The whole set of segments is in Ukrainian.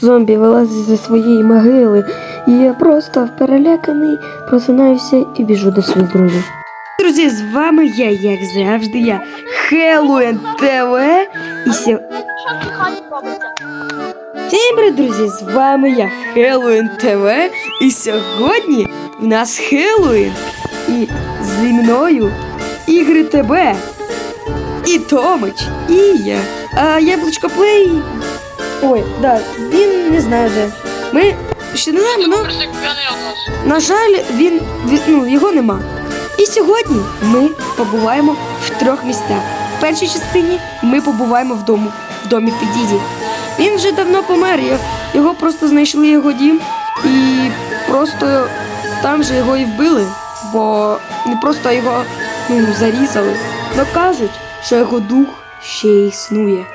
Зомбі вилазить зі своєї могили, і я просто переляканий, просинаюся і біжу до своїх друзів. Друзі, з вами я, як завжди, я Хеллоуін ТВ. І робиться? Всім привіт, друзі! З вами я Хеллоуін ТВ. І сьогодні в нас Хеллоуін. І зі мною Ігри ТБ. І Томич, і я. А Яблучко Плей. Ой, да, він не знає де. Ми ще не знаємо, ну, на жаль, він, він ну, його нема. І сьогодні ми побуваємо в трьох місцях. В першій частині ми побуваємо в дому, в домі Федіді. Він вже давно помер. Його просто знайшли його дім і просто там же його і вбили, бо не просто його ну, зарізали. Но кажуть, що його дух ще існує.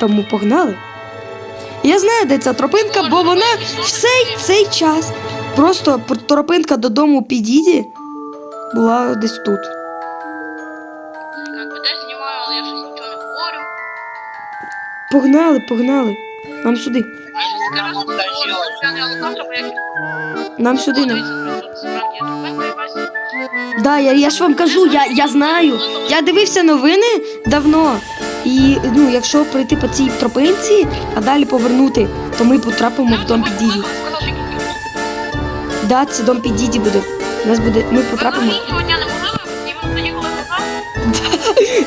Тому погнали. Я знаю, де ця тропинка, бо вона всей цей час. Просто тропинка додому підіді була десь тут. Как бы да, але я щось нічого не говорю. Погнали, погнали. Нам сюди. Не Нам сюди. Якась. Да, я, я ж вам кажу, я, я знаю. Я дивився новини давно. І ну, якщо пройти по цій тропинці, а далі повернути, то ми потрапимо в дом під діді. Да, це дом під діді буде. У нас буде. Ми потрапимо.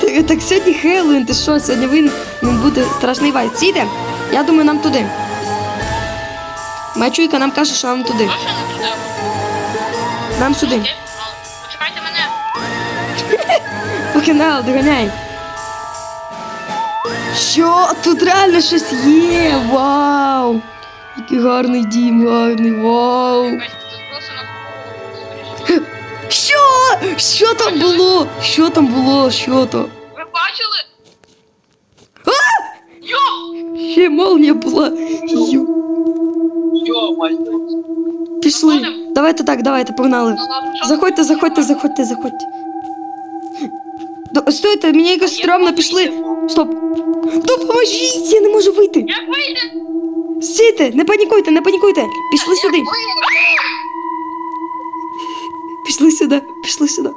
Так, так сьогодні Хеллоуін, ти що? Сьогодні він, він буде страшний вайс. Сійте? Я думаю, нам туди. Моя чуйка нам каже, що нам туди. Нам сюди. Почекайте мене. Покинал, доганяй. Що? Тут реально щось є. Вау! Який гарний дім, гарний, вау. Що? Що там було? Що там було? Що то? Ви бачили? Йо! Ще молнія була. Ю. Пішли. Давайте так, давайте, погнали. Ну? Заходьте, заходьте, заходьте, заходьте. До- Стойте, мені якось стрьомно пішли. Стоп. Допоможіть, я не можу вийти. Як вийде? Стійте, не панікуйте, не панікуйте. Пішли сюди. Пішли сюди, пішли сюди.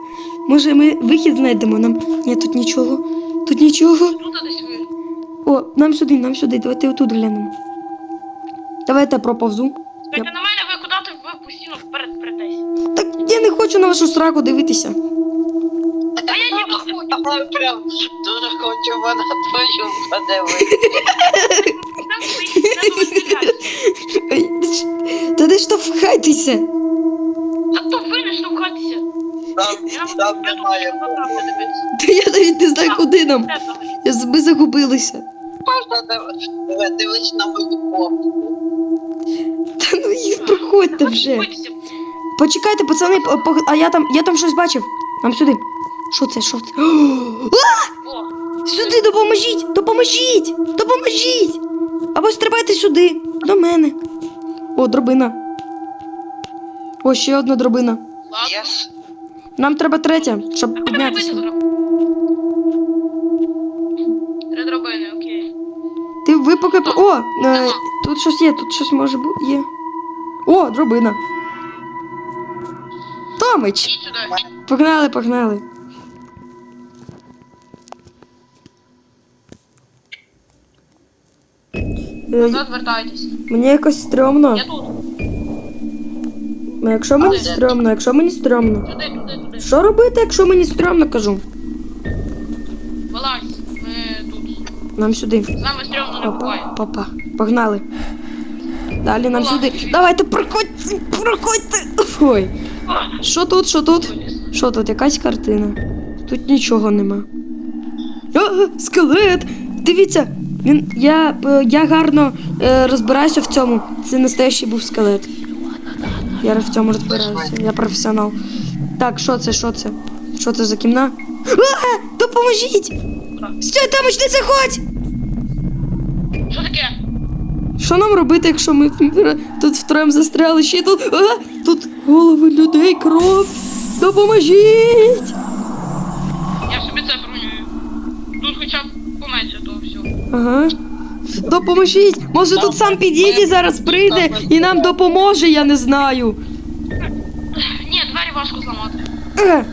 Може, ми вихід знайдемо нам. Ні, тут нічого. Тут нічого. Тут десь ви. О, нам сюди, нам сюди. Давайте отут глянемо. Давайте я проповзу. Чекайте на мене, ви куди ви постійно вперед притесь. Так я не хочу на вашу сраку дивитися. А я їду. Я прям дуже хочу вона твою подивитися. Не. Ой, ти ж- Та де штовхайтеся? Та то ви не штовхайтеся. Там, немає. Та я навіть не знаю, куди нам. Я Ми загубилися. Можна дивитися на мою кофту. Та ну їх проходьте вже. Почекайте, пацани, а я там, я там щось бачив. Нам сюди. Що це? Що це? А! Сюди допоможіть! Допоможіть! Допоможіть! Або стрибайте сюди, до мене. О, дробина. О, ще одна дробина. Єс. Нам треба третя, щоб піднятися. Три дробини, окей. Ти ви поки. О! Е, тут щось є, тут щось може бути. Є. О, дробина. Томич! Ідь сюди. Погнали, погнали. Назад вертайтесь. Мені якось стрьомно. Я тут. Ну, Якщо мені де? стрьомно, якщо мені стрьомно. Туди, туди, туди. Що робити, якщо мені стрьомно, кажу? Вилазь. Ми тут. Нам сюди. З нами стрьомно не буває. Опа, опа. Погнали. Далі нам сюди. Давайте, проходьте, проходьте. Ой. Що тут, що тут? Що тут? Якась картина. Тут нічого нема. А, скелет! Дивіться! Він, я, е, я гарно е, розбираюся в цьому. Це настоящий був скелет. Я в цьому розбираюся. Я професіонал. Так, що це, що це? Що це за кімна? А, допоможіть! Стій, там не заходь! Що таке? Що нам робити, якщо ми тут втроєм застряли? Ще тут. А, тут голови людей, кров. Допоможіть! Я собі це бронюю. Тут хоча б поменше того всього. Ага. Допоможіть! Може тут сам підійде зараз прийде і нам допоможе, я не знаю. Ні, двері важко зламати. Е,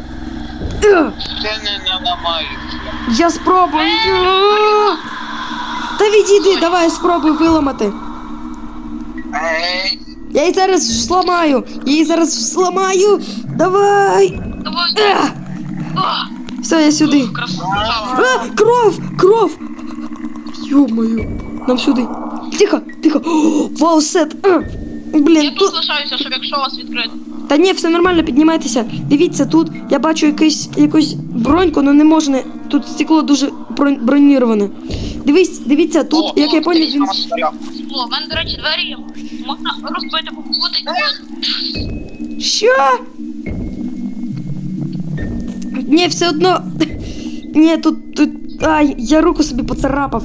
е, Це не наламаюся. Я спробую. Е. Та відійди, давай спробуй виламати. Ей, Я її зараз зламаю. Я її зараз зламаю. Давай. Давай. Е. Все, я сюди. красава. А, кров! Кров! Ё-моё. Нам сюди. Тихо, тихо. О, вау, сет. А, Блін, Я тут. тут лишаюся, щоб якщо вас відкрити. Та ні, все нормально, піднімайтеся. Дивіться, тут я бачу якийсь, якусь броньку, але не можна. Тут стекло дуже бронь- броньоване. Дивись, дивіться, тут, о, як я поняв, він. дивись, моя. О, в мене, до речі, двері є. Можна розбити побути. Що? Ні, все одно. Ні, тут. тут. Ай, я руку собі поцарапав.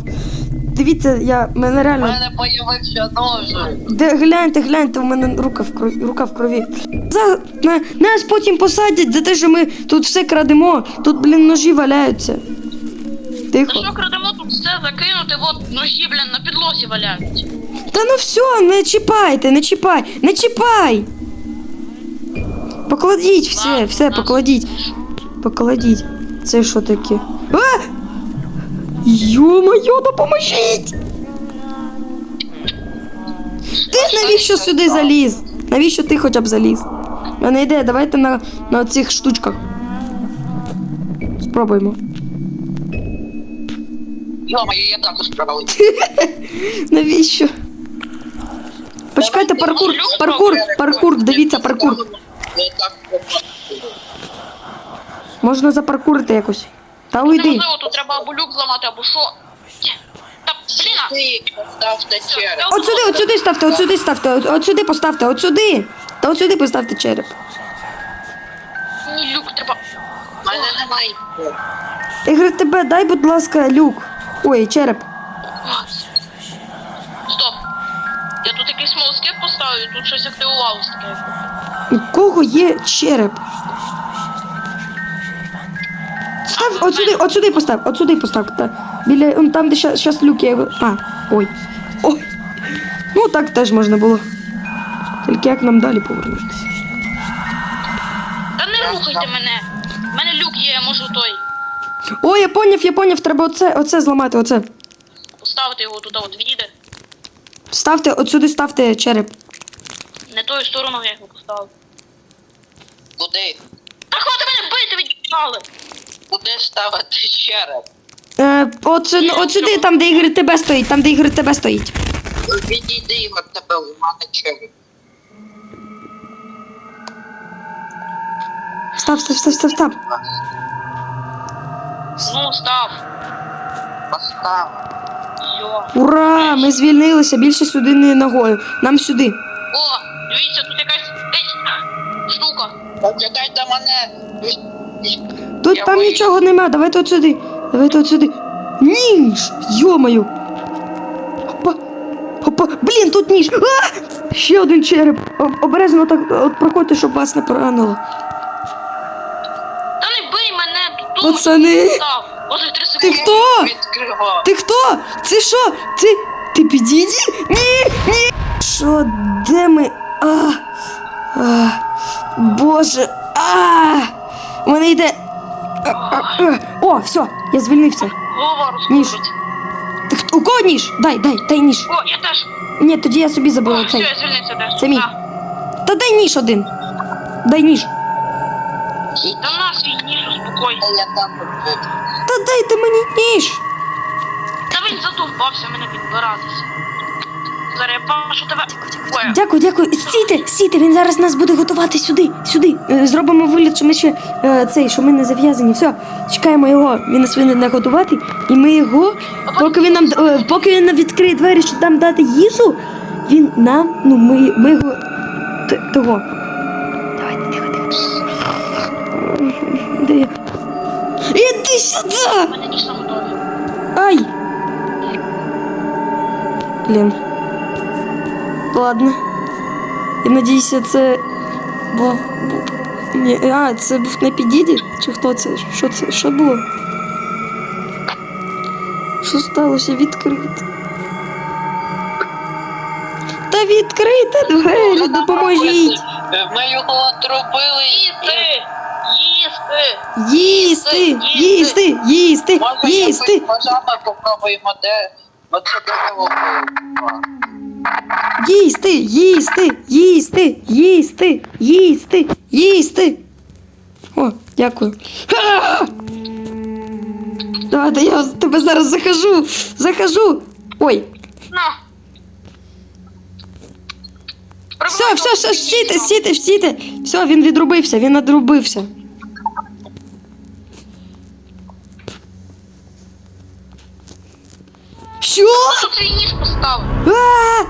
Дивіться, я. Мене У реально. мене появився ножик. Де гляньте, гляньте, у мене рука в крові, рука в крові. За, на, нас потім посадять за те, що ми тут все крадемо. Тут, блін, ножі валяються. Та Тихо. що крадемо тут все закинути, от ножі, блін, на підлозі валяються. Та ну все, не чіпайте, не чіпай, не чіпай. Покладіть все, все, покладіть. Покладіть. Це що таке? А! Йо-моє, допоможіть! Ти навіщо сюди заліз? Навіщо ти хоча б заліз? У мене ідея, давайте на, на цих штучках. Спробуємо. Йо-моє, я також справив. Навіщо? Почекайте, паркур, паркур, паркур, дивіться, паркур. Можна запаркурити якось. Та уйди. Неможливо, тут треба або люк зламати, або що. Та! Ти череп. От сюди, от сюди ставте, от сюди ставте, от, от сюди поставте, от сюди. Та от сюди поставте череп. Ні, люк треба. У мене немає. Ігор, тебе дай, будь ласка, люк. Ой, череп. Стоп. Я тут якийсь смолоскип поставив, тут щось активувалося таке. У кого є череп? От сюди, от сюди постав, от сюди постав. Та, біля, он там, де зараз люк, я його. А, ой. Ой. Ну так теж можна було. Тільки як нам далі повернутися? Та не рухайте мене. У мене люк є, я можу той. О, я поняв, я поняв, треба оце, оце зламати, оце. Поставити його туди, от відійде. Ставте, от сюди ставте череп. Не тою стороною я його поставив. Куди? Та хвати мене бити, від'їхали! Куди ставити череп? Е, от, от сюди, там, де ігри тебе стоїть, там, де ігри тебе стоїть. Відійди від тебе, у мене череп. Став, став, став, став, став. Ну, став. Постав. Все. Ура! Ми звільнилися, більше сюди не ногою. Нам сюди. О, дивіться, тут якась штука. Почекайте мене. Тут Я там боюсь. нічого нема, давайте от сюди. Давайте от сюди. Ніж! Йомаю! Опа! Опа! Блін, тут ніж! А! Ще один череп. О- Обережно так от проходьте, щоб вас не поранило. Та не бий мене, Пацани! став. Боже, три Ти секунди. хто? Відкривав. Ти хто? Це що? Ти. Ти підійді? Ні! Ні! Що, де ми? А, а, Боже! А! У мене йде. О, все, я звільнився. Голова Ніж. Ти хто? У кого ніж? Дай, дай, дай ніж. О, я теж. Ні, тоді я собі О, заберу все, цей. я звільнився теж. Це мій. На. Та дай ніж один. Дай ніж. Та на свій ніж успокойся. Я там був. Та дайте мені ніж. Та він задовбався мене підбиратися. Дякую, дякую. Стійте, стійте, він зараз нас буде готувати сюди, сюди. Е, Зробимо вигляд, що ми ще е, цей, що ми не зав'язані. Все, чекаємо його. Він нас повинен не готувати. І ми його, поки він нам е, поки він нам відкриє двері, щоб нам дати їжу, він нам, ну ми, ми його того. Давайте, тихо, тихо. Де я? Іди сюди! Ай! Блін. Ладно. Я надіюся, це. Бо. а, це був на підіді? Чи хто це? Що це? Що було? Що сталося відкрити? Та відкрийте двері, допоможіть. Ми його отрубили. Їсти! Їсти, їсти, їсти, їсти. якось ножами попробуємо, де оце дерево. Їсти, їсти, їсти, їсти, їсти, їсти. О, дякую. А! Давайте я тебе зараз захожу. Захожу. Ой, На! все, все, все, стійте, стійте, стійте. Все, він відрубився, він надрубився. Що? Що цей ніж поставив? А!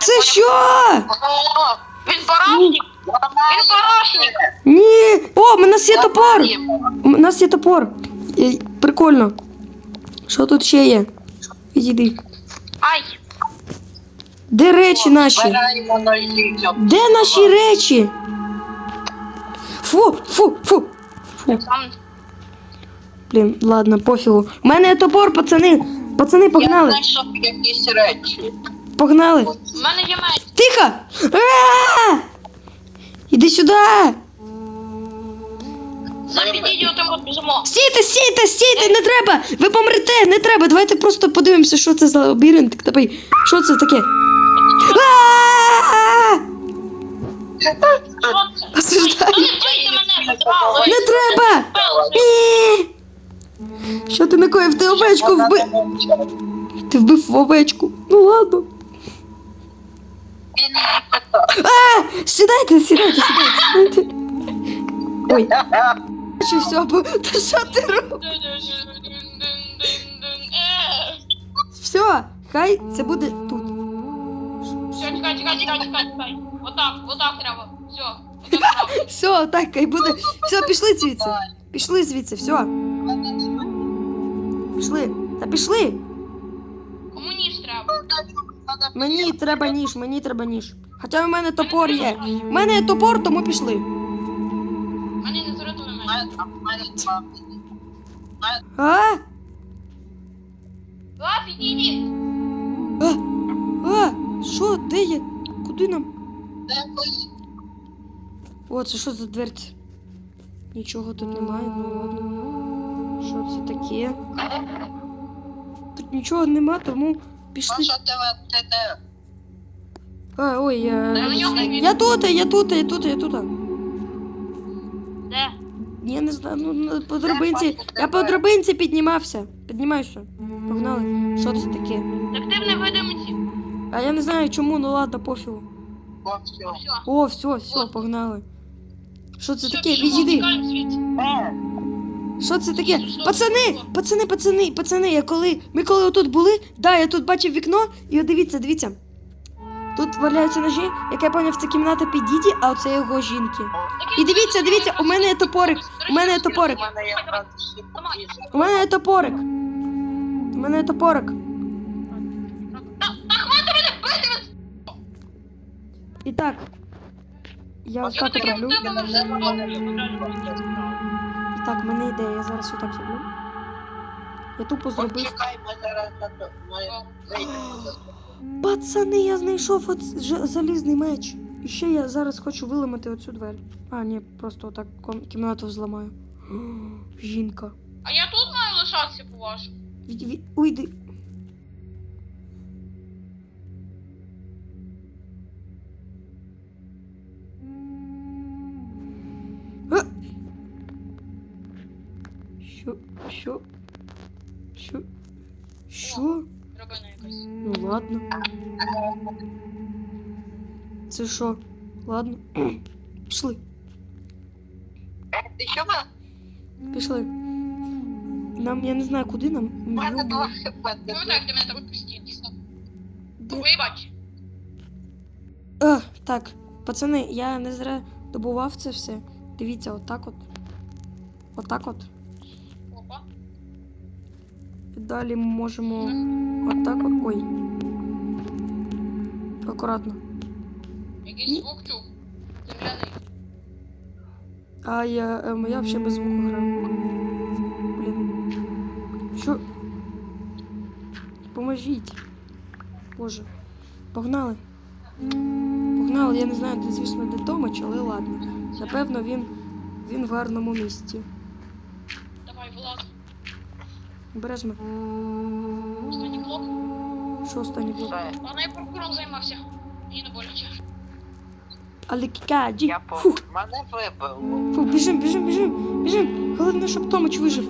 Це що? О, Він барашник! Він барашник! Ні. О, у нас є топор. У нас є топор. Е, Прикольно. Що тут ще є? Відійди. Ай! Де речі наші? Збираємо Де наші речі? Фу, фу, фу. Фу. Блін, ладно, пофігу. У мене є топор, пацани. Пацани, Я погнали. знайшов якісь речі. Погнали. в мене є меч. Тихо! А! Іди сюди! От біжимо. Стійте, стійте, стійте, не треба! Ви помрете, не треба. Давайте просто подивимося, що це за лабіринт такий. Що це таке? А! Що це? Осуждаю. Та не мене! Не треба! Ні! Що ти накоїв? Ти овечку вбив. Ти вбив овечку. Ну ладно. А! Сідайте, сідайте, сідайте, сідайте. Ой, чи все, бо та що ти робиш? Все, хай це буде тут. Все, чекай, чекай, чекай, чекай, чекай. Отак, отак треба. Все. Все, так, хай буде. Все, пішли звідси. Пішли звідси, все. Пішли. Та пішли. Кому ніж треба? Мені треба ніж, мені треба ніж. Хоча в мене топор є. У мене є топор, тому пішли. У мене не зарятує мене. А? А, підійдіть! А? А? Що? Де є? Куди нам? О, це що за дверця? Нічого тут немає, ну ладно. Що це таке? Тут нічого нема, тому пішли. Маша, тебе ти? А, ой, я. Я тут, я тут, я тут, я тут. Де? Я не знаю, ну по драбинці. Я по драбинці піднімався. Піднімаюся. Погнали. Що це таке? Так ти в невидимості. А я не знаю чому, ну ладно, пофігу. О, все. Все. О, все, все, погнали. Що це таке? Відійди. Що це таке? Пацани, пацани, пацани, пацани, я коли. Ми коли отут були, да, я тут бачив вікно, і дивіться, дивіться. Тут валяються ножі, як я поняв, це кімната під діді, а оце його жінки. І дивіться, дивіться, у мене є топорик. У мене є топорик. У мене є топорик. У мене є топорик. І так. Я ось так роблю. Так, в мене ідея, я зараз отак зроблю. Я тупо зробив. Почекай, ми зараз на то- ми вийдемо. Пацани, я знайшов от ж- залізний меч. І ще я зараз хочу виламати оцю двері. А, ні, просто отак ком- кімнату зламаю. Жінка. А я тут маю лишатися, по-вашому. Від, від, уйди. Що? Що? Що? Що? Драбина якась. Ну ладно. Це що? Ладно. Пішли, Ти що ви? пішли. Нам я не знаю, куди нам. У мене. Пам'ятаю, як ти мене так постійно дістав. Де- Вибач. А, так, пацани, я не зря добував це все. Дивіться, отак от. Отак от. Далі можемо. Отак. Ой. Акуратно. Якийсь звук чув. Земляний. А я, ем, я взагалі без звуку граю. Блін. Що? Поможіть. Боже. Погнали. Погнали, я не знаю, де, звісно, де Томич, але ладно. Напевно, він, він в гарному місці. Давай, Влад, Бережно. останній блок. Що останній блок? Все, А я прокурором займався. І не боляче. Але кікаджі. я по... Фух, Мене вибило. фух, біжим, біжим, біжим, біжим. Головне, щоб Томич вижив.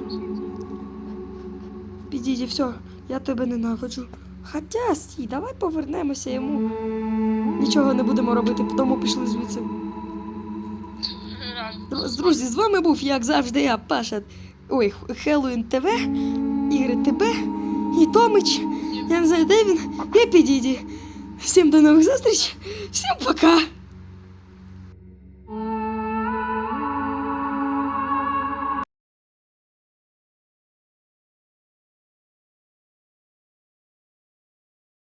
Підійді, все, я тебе ненавиджу. Хоча, стій, давай повернемося йому. Нічого не будемо робити, тому пішли звідси. Друзі, з вами був, як завжди, я, Паша. Ой, Хеллоуін ТВ, Ігри ТБ і Томич. Я не знаю, де він, я підійді. Всім до нових зустріч, всім пока!